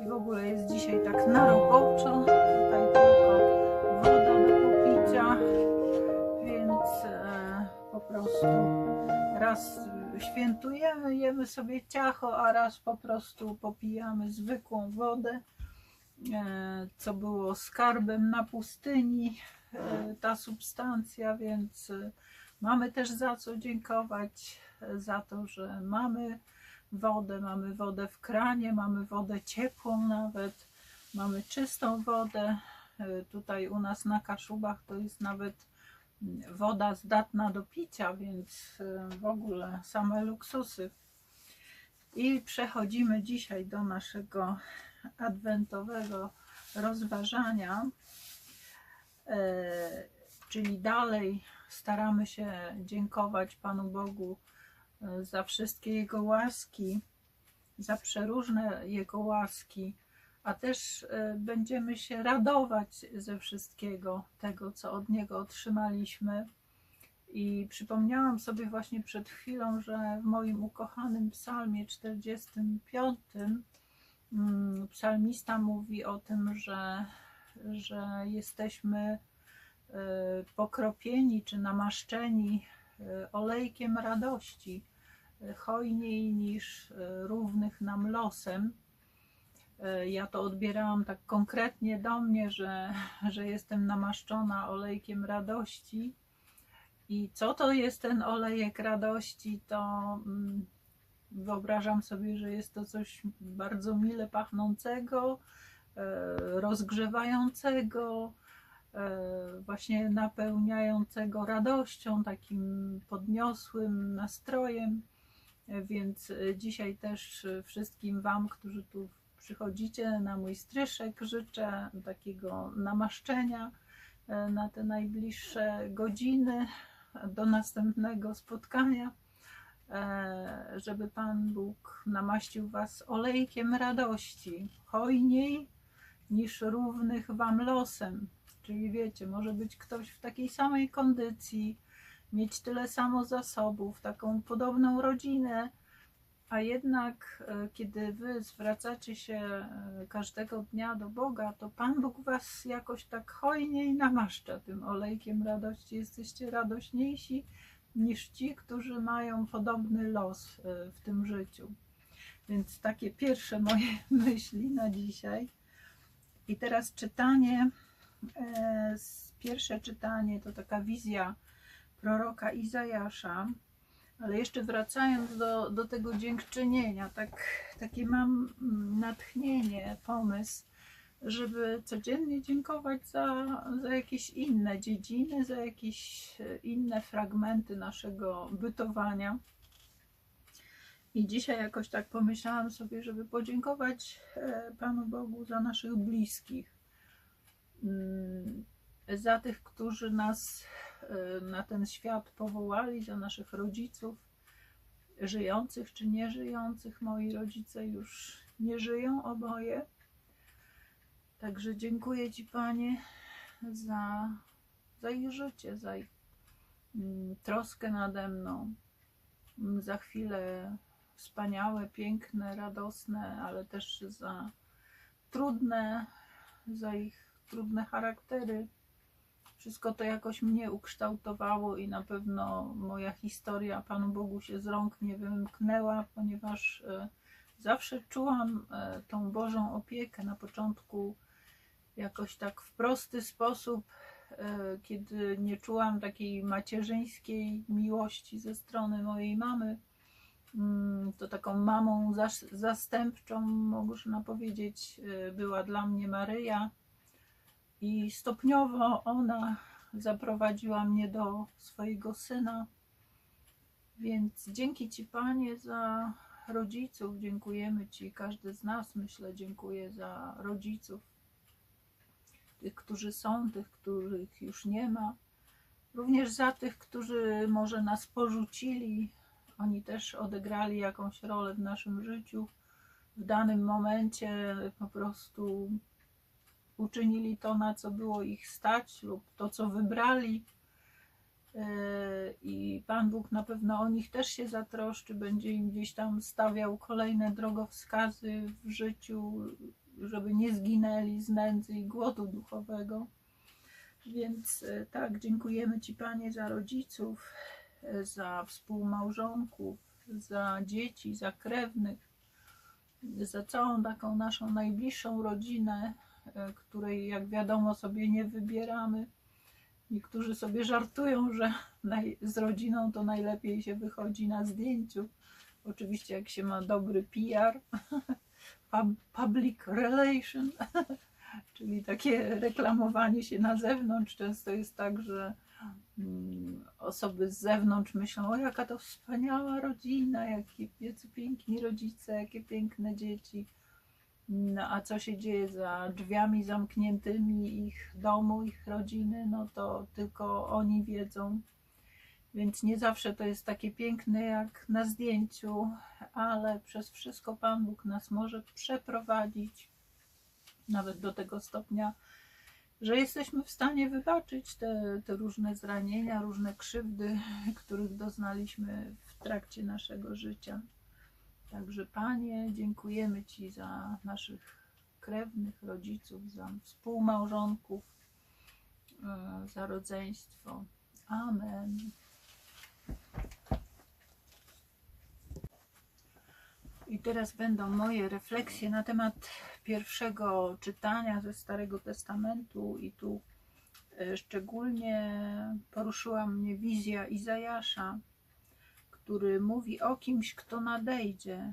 i w ogóle jest dzisiaj tak na roboczo. Tutaj tylko woda do popicia, więc e, po prostu raz świętujemy, jemy sobie ciacho, a raz po prostu popijamy zwykłą wodę, e, co było skarbem na pustyni, e, ta substancja, więc e, mamy też za co dziękować, e, za to, że mamy wodę, mamy wodę w kranie, mamy wodę ciepłą nawet, mamy czystą wodę. E, Tutaj u nas na Kaszubach to jest nawet mm, woda zdatna do picia, więc e, w ogóle same luksusy. I przechodzimy dzisiaj do naszego adwentowego rozważania. E, Czyli dalej staramy się dziękować Panu Bogu za wszystkie Jego łaski, za przeróżne Jego łaski, a też e, będziemy się radować ze wszystkiego tego, co od Niego otrzymaliśmy. I przypomniałam sobie właśnie przed chwilą, że w moim ukochanym psalmie 45 mm, psalmista mówi o tym, że, że jesteśmy e, pokropieni czy namaszczeni e, olejkiem radości, hojniej niż e, równych nam losem. E, Ja to odbierałam tak konkretnie do mnie, że, że jestem namaszczona olejkiem radości. I co to jest ten olejek radości? To mm, wyobrażam sobie, że jest to coś bardzo mile pachnącego, e, rozgrzewającego, właśnie napełniającego radością, takim podniosłym nastrojem. Więc e, dzisiaj też e, wszystkim Wam, którzy tu przychodzicie na mój stryszek, życzę takiego namaszczenia e, na te najbliższe godziny do następnego spotkania, żeby Pan Bóg namaścił Was olejkiem radości, hojniej niż równych Wam losem. Czyli wiecie, może być ktoś w takiej samej kondycji, mieć tyle samo zasobów, taką podobną rodzinę, a jednak e, kiedy Wy zwracacie się e, każdego dnia do Boga, to Pan Bóg Was jakoś tak hojniej namaszcza tym olejkiem radości. Jesteście radośniejsi niż ci, którzy mają podobny los e, w tym życiu. Więc takie pierwsze moje myśli na dzisiaj. I teraz czytanie, pierwsze czytanie to taka wizja proroka Izajasza. Ale jeszcze wracając do, do tego dziękczynienia, tak, takie mam natchnienie, pomysł, żeby codziennie dziękować za, za jakieś inne dziedziny, za jakieś e, inne fragmenty naszego bytowania. I dzisiaj jakoś tak pomyślałam sobie, żeby podziękować e, Panu Bogu za naszych bliskich, Mm, za tych, którzy nas e, na ten świat powołali, za naszych rodziców, żyjących czy nieżyjących. Moi rodzice już nie żyją oboje. Także dziękuję Ci, Panie, za, za ich życie, za ich mm, troskę nade mną, mm, za chwile wspaniałe, piękne, radosne, ale też za trudne, za ich trudne charaktery. Wszystko to jakoś mnie ukształtowało i na pewno moja historia Panu Bogu się z rąk nie wymknęła, ponieważ e, zawsze czułam e, tą Bożą opiekę na początku jakoś tak w prosty sposób, e, kiedy nie czułam takiej macierzyńskiej miłości ze strony mojej mamy. Mm, To taką mamą zas- zastępczą, można powiedzieć, była dla mnie Maryja. I stopniowo ona zaprowadziła mnie do swojego syna. Więc dzięki Ci, Panie, za rodziców. Dziękujemy Ci. Każdy z nas, myślę, dziękuję za rodziców. Tych, którzy są, tych, których już nie ma. Również za tych, którzy może nas porzucili. Oni też odegrali jakąś rolę w naszym życiu. W danym momencie po prostu uczynili to, na co było ich stać, lub to, co wybrali. e, i Pan Bóg na pewno o nich też się zatroszczy, będzie im gdzieś tam stawiał kolejne drogowskazy w życiu, żeby nie zginęli z nędzy i głodu duchowego. Więc e, tak, dziękujemy Ci Panie za rodziców, e, za współmałżonków, za dzieci, za krewnych, za całą taką naszą najbliższą rodzinę, której jak wiadomo sobie nie wybieramy. Niektórzy sobie żartują, że z rodziną to najlepiej się wychodzi na zdjęciu. Oczywiście jak się ma dobry PR, pub- public relation, czyli takie reklamowanie się na zewnątrz. Często jest tak, że mm, osoby z zewnątrz myślą, o jaka to wspaniała rodzina, jakie, piękni rodzice, jakie piękne dzieci. No, a co się dzieje za drzwiami zamkniętymi ich domu, ich rodziny, no to tylko oni wiedzą. Więc nie zawsze to jest takie piękne jak na zdjęciu, ale przez wszystko Pan Bóg nas może przeprowadzić, nawet do tego stopnia, że jesteśmy w stanie wybaczyć te, te różne zranienia, różne krzywdy, których doznaliśmy w trakcie naszego życia. Także Panie, dziękujemy Ci za naszych krewnych, rodziców, za współmałżonków, e, za rodzeństwo. Amen. I teraz będą moje refleksje na temat pierwszego czytania ze Starego Testamentu i tu e, szczególnie poruszyła mnie wizja Izajasza, który mówi o kimś, kto nadejdzie,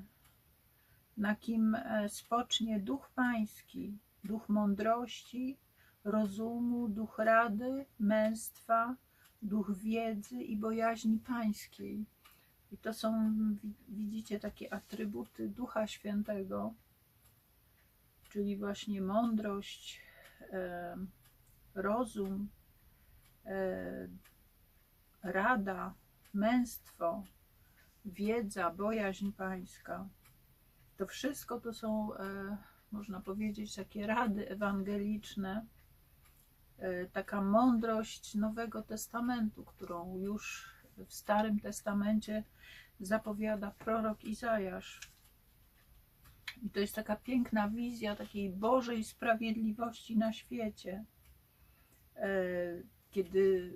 na kim e, spocznie duch pański, duch mądrości, rozumu, duch rady, męstwa, duch wiedzy i bojaźni pańskiej. I to są, wi- widzicie, takie atrybuty Ducha Świętego, czyli właśnie mądrość, e, rozum, e, rada, męstwo, wiedza, bojaźń pańska. To wszystko to są, e, można powiedzieć, takie rady ewangeliczne, e, taka mądrość Nowego Testamentu, którą już w Starym Testamencie zapowiada prorok Izajasz. I to jest taka piękna wizja takiej Bożej sprawiedliwości na świecie, e, kiedy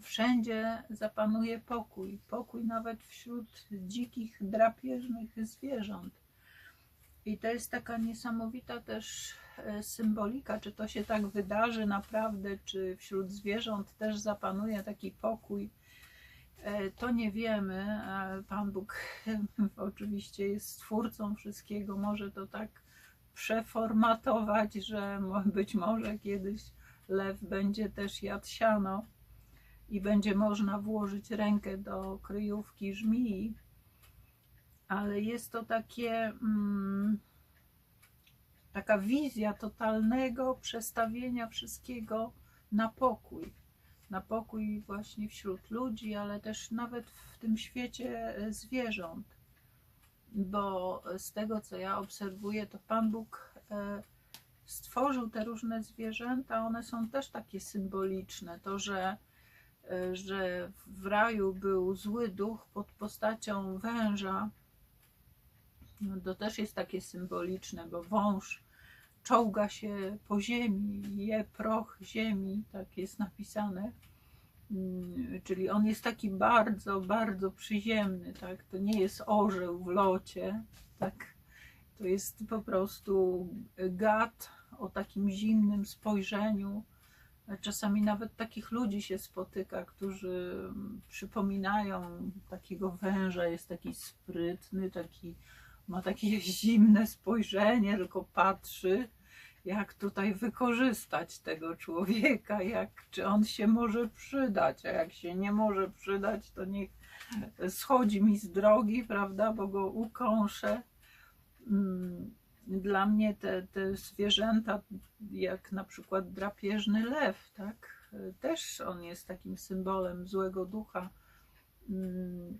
wszędzie zapanuje pokój, pokój nawet wśród dzikich, drapieżnych zwierząt. I to jest taka niesamowita też e, symbolika, czy to się tak wydarzy naprawdę, czy wśród zwierząt też zapanuje taki pokój. E, To nie wiemy. Pan Bóg oczywiście jest stwórcą wszystkiego. Może to tak przeformatować, że być może kiedyś lew będzie też jadł siano i będzie można włożyć rękę do kryjówki żmii. Ale jest to takie mm, taka wizja totalnego przestawienia wszystkiego na pokój na pokój właśnie wśród ludzi, ale też nawet w tym świecie e, zwierząt. Bo z tego, co ja obserwuję, to Pan Bóg e, stworzył te różne zwierzęta, one są też takie symboliczne. To, że, że w raju był zły duch pod postacią węża, no to też jest takie symboliczne, bo wąż czołga się po ziemi, je proch ziemi, tak jest napisane. Mm, Czyli on jest taki bardzo, bardzo przyziemny, tak? To nie jest orzeł w locie, tak? To jest po prostu gad o takim zimnym spojrzeniu. Czasami nawet takich ludzi się spotyka, którzy przypominają takiego węża, jest taki sprytny, taki ma takie zimne spojrzenie, tylko patrzy, jak tutaj wykorzystać tego człowieka, jak, czy on się może przydać, a jak się nie może przydać, to niech schodzi mi z drogi, prawda, bo go ukąszę. Dla mnie te, te zwierzęta, jak na przykład drapieżny lew, tak, też on jest takim symbolem złego ducha. Mm,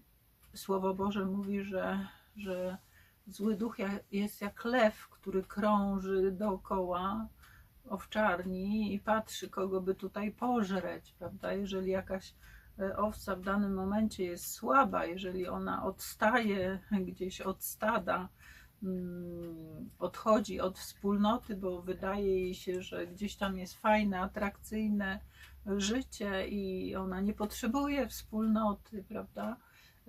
Słowo Boże mówi, że, że Zły duch jest jak lew, który krąży dookoła owczarni i patrzy, kogo by tutaj pożreć, prawda? Jeżeli jakaś e, owca w danym momencie jest słaba, jeżeli ona odstaje gdzieś od stada, odchodzi od wspólnoty, bo wydaje jej się, że gdzieś tam jest fajne, atrakcyjne życie i ona nie potrzebuje wspólnoty, prawda?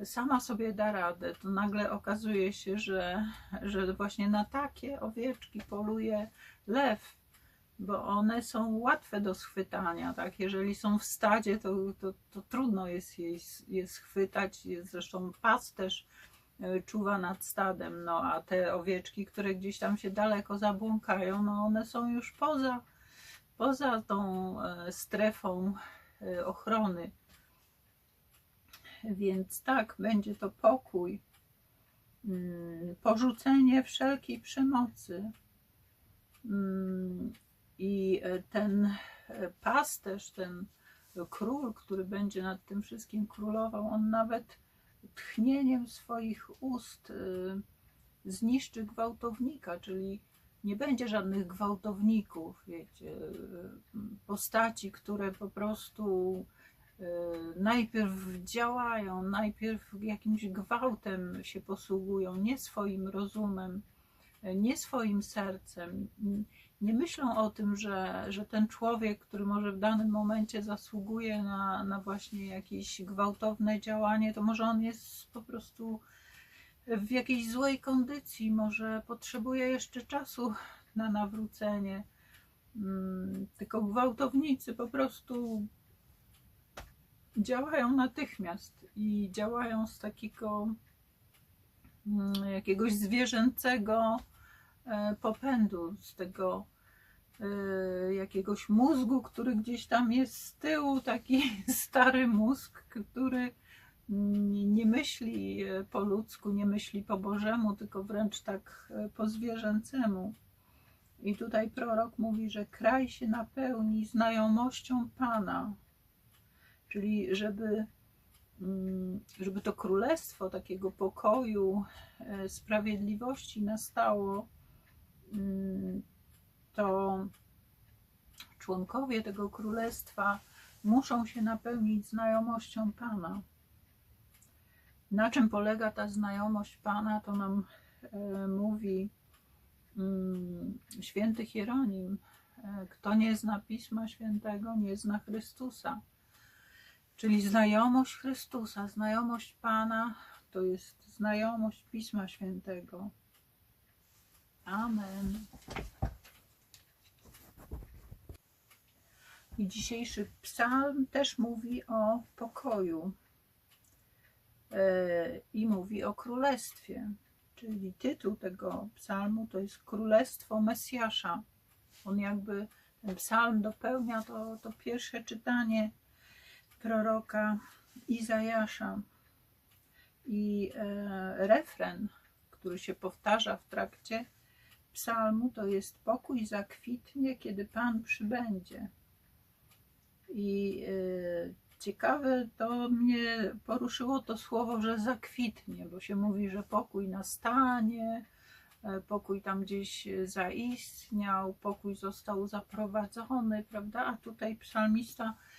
Sama sobie da radę, to nagle okazuje się, że, że właśnie na takie owieczki poluje lew, bo one są łatwe do schwytania, tak? Jeżeli są w stadzie, to, to, to trudno jest je, je schwytać, zresztą pas też czuwa nad stadem, no a te owieczki, które gdzieś tam się daleko zabłąkają, no one są już poza, poza tą e, strefą e, ochrony. Więc tak, będzie to pokój, mm, porzucenie wszelkiej przemocy, mm, i e, ten e, pasterz, ten król, który będzie nad tym wszystkim królował, on nawet tchnieniem swoich ust e, zniszczy gwałtownika, czyli nie będzie żadnych gwałtowników, wiecie, postaci, które po prostu najpierw działają, najpierw jakimś gwałtem się posługują, nie swoim rozumem, nie swoim sercem, nie myślą o tym, że, że ten człowiek, który może w danym momencie zasługuje na, na właśnie jakieś gwałtowne działanie, to może on jest po prostu w jakiejś złej kondycji, może potrzebuje jeszcze czasu na nawrócenie. Mm, tylko gwałtownicy po prostu działają natychmiast i działają z takiego jakiegoś zwierzęcego E, popędu, z tego e, jakiegoś mózgu, który gdzieś tam jest z tyłu, taki stary mózg, który nie myśli e, po ludzku, nie myśli po Bożemu, tylko wręcz tak po zwierzęcemu. I tutaj prorok mówi, że kraj się napełni znajomością Pana, czyli żeby, mm, żeby to królestwo takiego pokoju, sprawiedliwości nastało, Mm, to członkowie tego królestwa muszą się napełnić znajomością Pana. Na czym polega ta znajomość Pana, to nam e, mówi mm, święty Hieronim. E, kto nie zna Pisma Świętego, nie zna Chrystusa. Czyli znajomość Chrystusa, znajomość Pana to jest znajomość Pisma Świętego. Amen. I dzisiejszy psalm też mówi o pokoju e, i mówi o królestwie. Czyli tytuł tego psalmu to jest Królestwo Mesjasza. On jakby ten psalm dopełnia to, to pierwsze czytanie proroka Izajasza. I e, refren, który się powtarza w trakcie psalmu to jest pokój zakwitnie, kiedy Pan przybędzie. I y, ciekawe to mnie poruszyło to słowo, że zakwitnie, bo się mówi, że pokój nastanie, e, pokój tam gdzieś zaistniał, pokój został zaprowadzony, prawda? A tutaj psalmista e,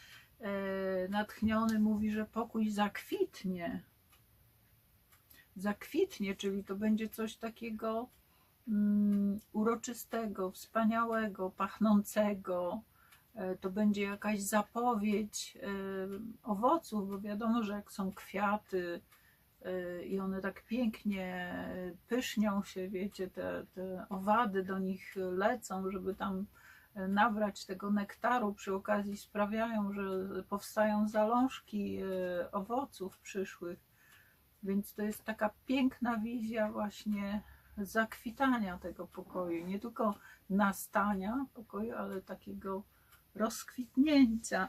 natchniony mówi, że pokój zakwitnie. Zakwitnie, czyli to będzie coś takiego Mm, uroczystego, wspaniałego, pachnącego. E, to będzie jakaś zapowiedź e, owoców, bo wiadomo, że jak są kwiaty e, i one tak pięknie pysznią się, wiecie, te, te owady do nich lecą, żeby tam nabrać tego nektaru, przy okazji sprawiają, że powstają zalążki owoców przyszłych. Więc to jest taka piękna wizja właśnie zakwitania tego pokoju, nie tylko nastania pokoju, ale takiego rozkwitnięcia.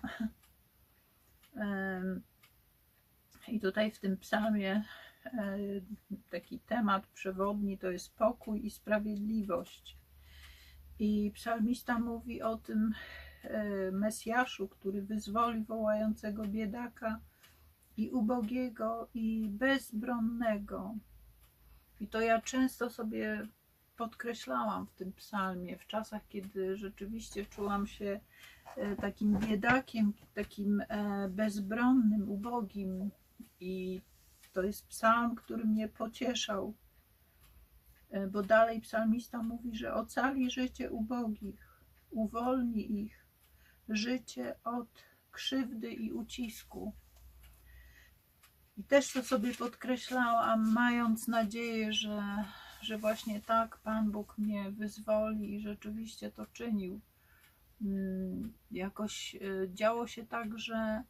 I tutaj w tym psalmie e, taki temat przewodni to jest pokój i sprawiedliwość. I psalmista mówi o tym e, Mesjaszu, który wyzwoli wołającego biedaka i ubogiego i bezbronnego. I to ja często sobie podkreślałam w tym psalmie, w czasach, kiedy rzeczywiście czułam się e, takim biedakiem, takim e, bezbronnym, ubogim. I to jest psalm, który mnie pocieszał, bo dalej psalmista mówi, że ocali życie ubogich, uwolni ich, życie od krzywdy i ucisku. I też to sobie podkreślałam, mając nadzieję, że, że właśnie tak Pan Bóg mnie wyzwoli i rzeczywiście to czynił. Mm, Jakoś e, działo się tak, że,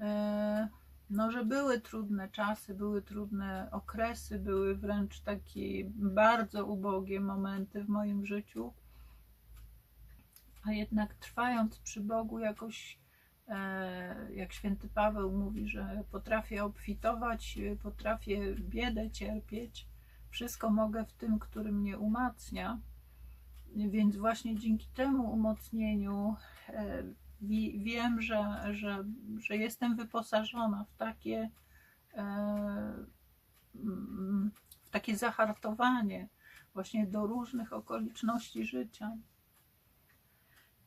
e, no, że były trudne czasy, były trudne okresy, były wręcz takie bardzo ubogie momenty w moim życiu. A jednak trwając przy Bogu, jakoś e, jak święty Paweł mówi, że potrafię obfitować, potrafię biedę cierpieć, wszystko mogę w tym, który mnie umacnia. Więc właśnie dzięki temu umocnieniu e, wiem, że, że, że jestem wyposażona w takie, e, mm, w takie zahartowanie właśnie do różnych okoliczności życia.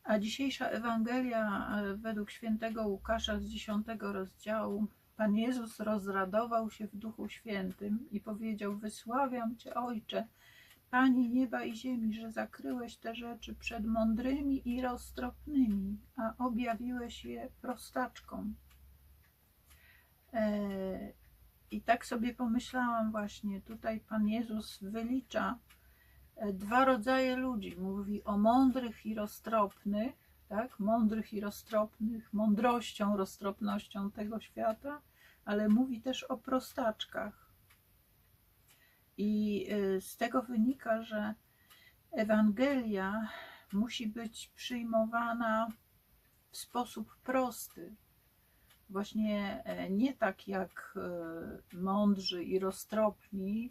A dzisiejsza Ewangelia e, według świętego Łukasza z 10 rozdziału. Pan Jezus rozradował się w Duchu Świętym i powiedział: Wysławiam Cię, Ojcze, Panie nieba i ziemi, że zakryłeś te rzeczy przed mądrymi i roztropnymi, a objawiłeś je prostaczkom. E, I tak sobie pomyślałam właśnie, tutaj Pan Jezus wylicza e, dwa rodzaje ludzi. Mówi o mądrych i roztropnych, tak? Mądrych i roztropnych, mądrością, roztropnością tego świata, ale mówi też o prostaczkach. I y, z tego wynika, że Ewangelia musi być przyjmowana w sposób prosty. Właśnie e, nie tak jak e, mądrzy i roztropni,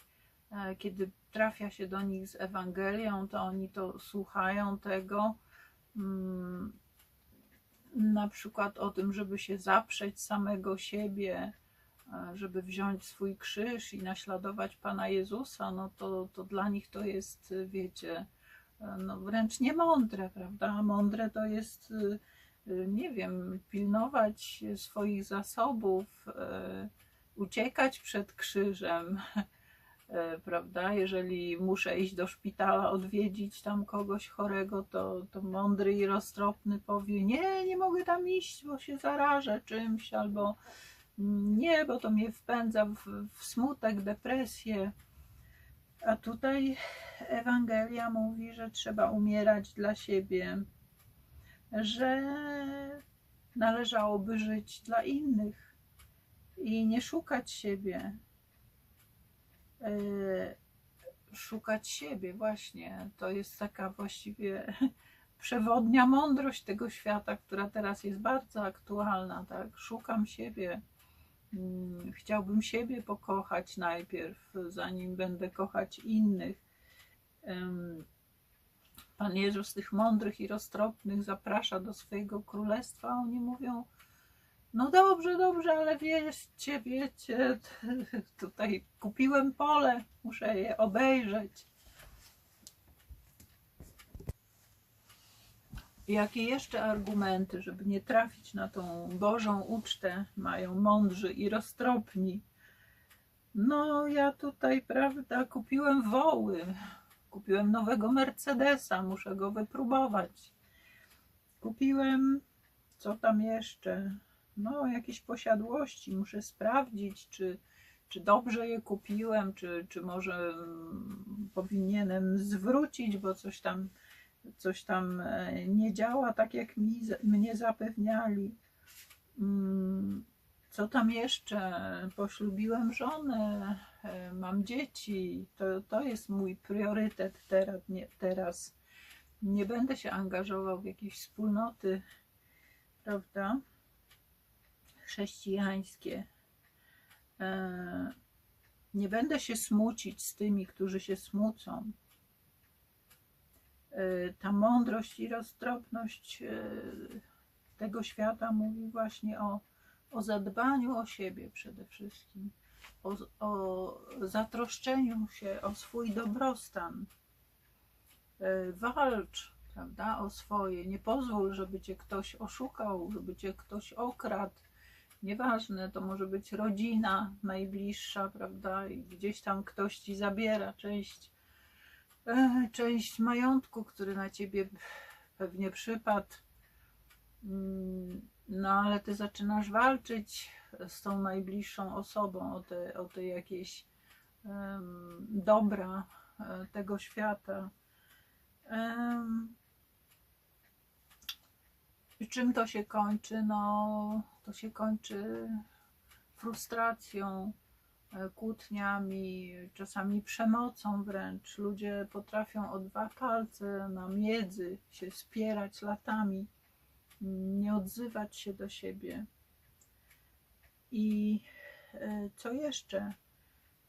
e, kiedy trafia się do nich z Ewangelią, to oni to słuchają tego, mm, na przykład o tym, żeby się zaprzeć samego siebie, żeby wziąć swój krzyż i naśladować Pana Jezusa, no to, to dla nich to jest, e, wiecie, e, no wręcz niemądre, prawda? Mądre to jest, e, nie wiem, pilnować swoich zasobów, uciekać przed krzyżem, prawda? Jeżeli muszę iść do szpitala, odwiedzić tam kogoś chorego, to, to mądry i roztropny powie: Nie, nie mogę tam iść, bo się zarażę czymś, albo nie, bo to mnie wpędza w, w smutek, depresję. A tutaj Ewangelia mówi, że trzeba umierać dla siebie, że należałoby żyć dla innych i nie szukać siebie. E, Szukać siebie, właśnie. To jest taka właściwie przewodnia mądrość tego świata, która teraz jest bardzo aktualna. Tak? Szukam siebie. Mm, Chciałbym siebie pokochać najpierw, zanim będę kochać innych. Pan Jezus tych mądrych i roztropnych zaprasza do swojego królestwa. Oni mówią: No dobrze, dobrze, ale wiecie, wiecie, tutaj kupiłem pole, muszę je obejrzeć. Jakie jeszcze argumenty, żeby nie trafić na tą Bożą ucztę, mają mądrzy i roztropni? No, ja tutaj, prawda, kupiłem woły, kupiłem nowego Mercedesa, muszę go wypróbować. Kupiłem, co tam jeszcze? No, jakieś posiadłości, muszę sprawdzić, czy, czy dobrze je kupiłem, czy, czy może mm, powinienem zwrócić, bo coś tam coś tam e, nie działa tak, jak mi, mnie zapewniali. Mm, Co tam jeszcze? Poślubiłem żonę, e, mam dzieci. To, to jest mój priorytet teraz nie, teraz. Nie będę się angażował w jakieś wspólnoty, prawda? Chrześcijańskie. E, Nie będę się smucić z tymi, którzy się smucą ta mądrość i roztropność y, tego świata mówi właśnie o, o zadbaniu o siebie przede wszystkim, o, o zatroszczeniu się o swój dobrostan. e, walcz, prawda, o swoje. Nie pozwól, żeby cię ktoś oszukał, żeby cię ktoś okradł. Nieważne, to może być rodzina najbliższa, prawda, i gdzieś tam ktoś ci zabiera część, e, część majątku, który na ciebie pewnie przypadł. Mm, No, ale ty zaczynasz walczyć z tą najbliższą osobą o te, o te jakieś em, dobra e, tego świata. I czym to się kończy? No, to się kończy frustracją, kłótniami, czasami przemocą wręcz. Ludzie potrafią o dwa palce na miedzy się spierać latami, nie odzywać się do siebie. I e, co jeszcze?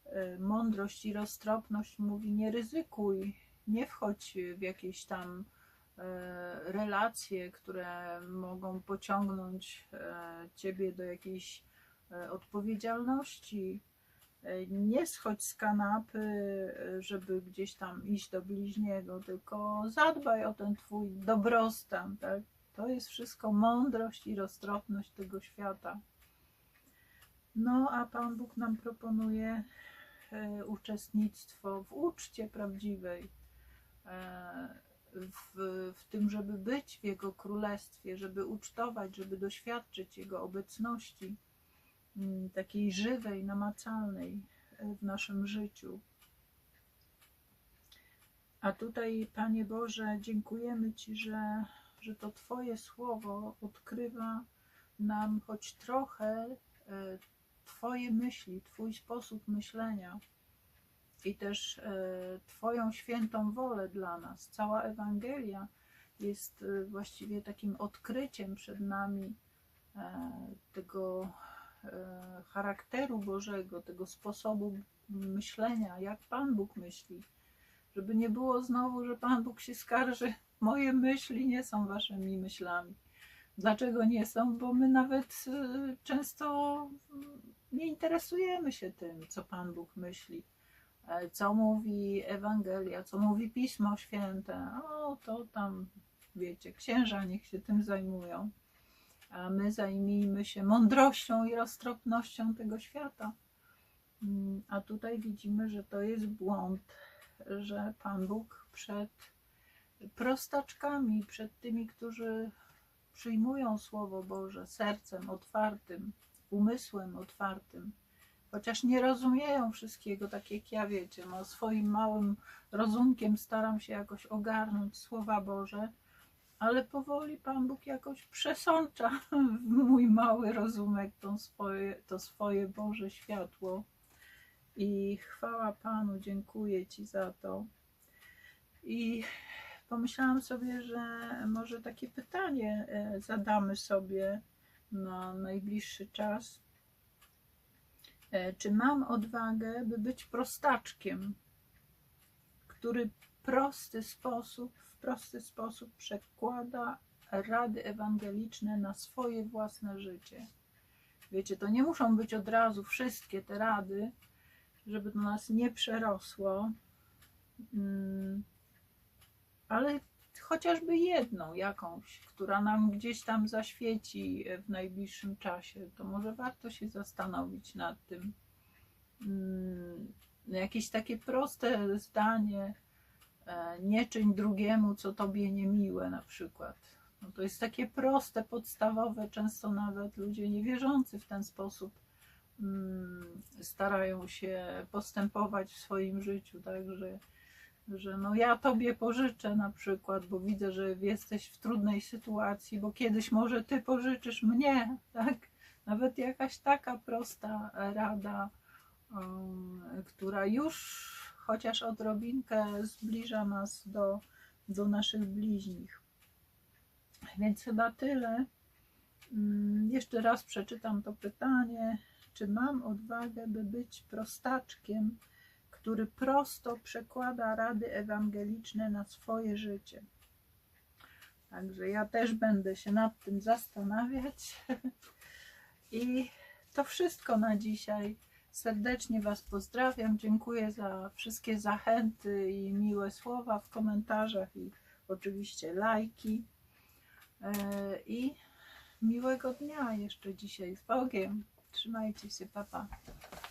E, Mądrość i roztropność mówi: nie ryzykuj, nie wchodź w jakieś tam e, relacje, które mogą pociągnąć e, ciebie do jakiejś e, odpowiedzialności. Nie schodź z kanapy, żeby gdzieś tam iść do bliźniego, tylko zadbaj o ten twój dobrostan. Tak? To jest wszystko mądrość i roztropność tego świata. No, a Pan Bóg nam proponuje e, uczestnictwo w uczcie prawdziwej, e, w, w tym, żeby być w Jego królestwie, żeby ucztować, żeby doświadczyć Jego obecności, takiej żywej, namacalnej e, w naszym życiu. A tutaj, Panie Boże, dziękujemy Ci, że, że to Twoje słowo odkrywa nam choć trochę e, Twoje myśli, Twój sposób myślenia i też e, Twoją świętą wolę dla nas. Cała Ewangelia jest właściwie takim odkryciem przed nami tego charakteru Bożego, tego sposobu myślenia, jak Pan Bóg myśli. Żeby nie było znowu, że Pan Bóg się skarży, moje myśli nie są waszymi myślami. Dlaczego nie są? Bo my nawet e, często mm, nie interesujemy się tym, co Pan Bóg myśli, e, co mówi Ewangelia, co mówi Pismo Święte. O, to tam, wiecie, księża niech się tym zajmują, a my zajmijmy się mądrością i roztropnością tego świata. Mm, A tutaj widzimy, że to jest błąd, że Pan Bóg przed prostaczkami, przed tymi, którzy przyjmują Słowo Boże sercem otwartym, umysłem otwartym, chociaż nie rozumieją wszystkiego, tak jak ja wiecie, no swoim małym rozumkiem staram się jakoś ogarnąć Słowa Boże, ale powoli Pan Bóg jakoś przesącza w mój mały rozumek to swoje, to swoje Boże światło. I chwała Panu, dziękuję Ci za to. I pomyślałam sobie, że może takie pytanie e, zadamy sobie na najbliższy czas. E, Czy mam odwagę, by być prostaczkiem, który prosty sposób, prosty sposób przekłada rady ewangeliczne na swoje własne życie? Wiecie, to nie muszą być od razu wszystkie te rady, żeby do nas nie przerosło. Mm, ale chociażby jedną jakąś, która nam gdzieś tam zaświeci w najbliższym czasie, to może warto się zastanowić nad tym. Mm, Jakieś takie proste zdanie, nie czyń drugiemu, co tobie niemiłe na przykład. No to jest takie proste, podstawowe, często nawet ludzie niewierzący w ten sposób mm, starają się postępować w swoim życiu, także że no ja tobie pożyczę na przykład, bo widzę, że jesteś w trudnej sytuacji, bo kiedyś może ty pożyczysz mnie, tak? Nawet jakaś taka prosta rada, um, która już chociaż odrobinkę zbliża nas do, do naszych bliźnich. Więc chyba tyle. Mm, Jeszcze raz przeczytam to pytanie. Czy mam odwagę, by być prostaczkiem, który prosto przekłada rady ewangeliczne na swoje życie? Także ja też będę się nad tym zastanawiać. I to wszystko na dzisiaj. Serdecznie Was pozdrawiam. Dziękuję za wszystkie zachęty i miłe słowa w komentarzach i oczywiście lajki. E, I miłego dnia jeszcze dzisiaj z Bogiem. Trzymajcie się, papa. Pa.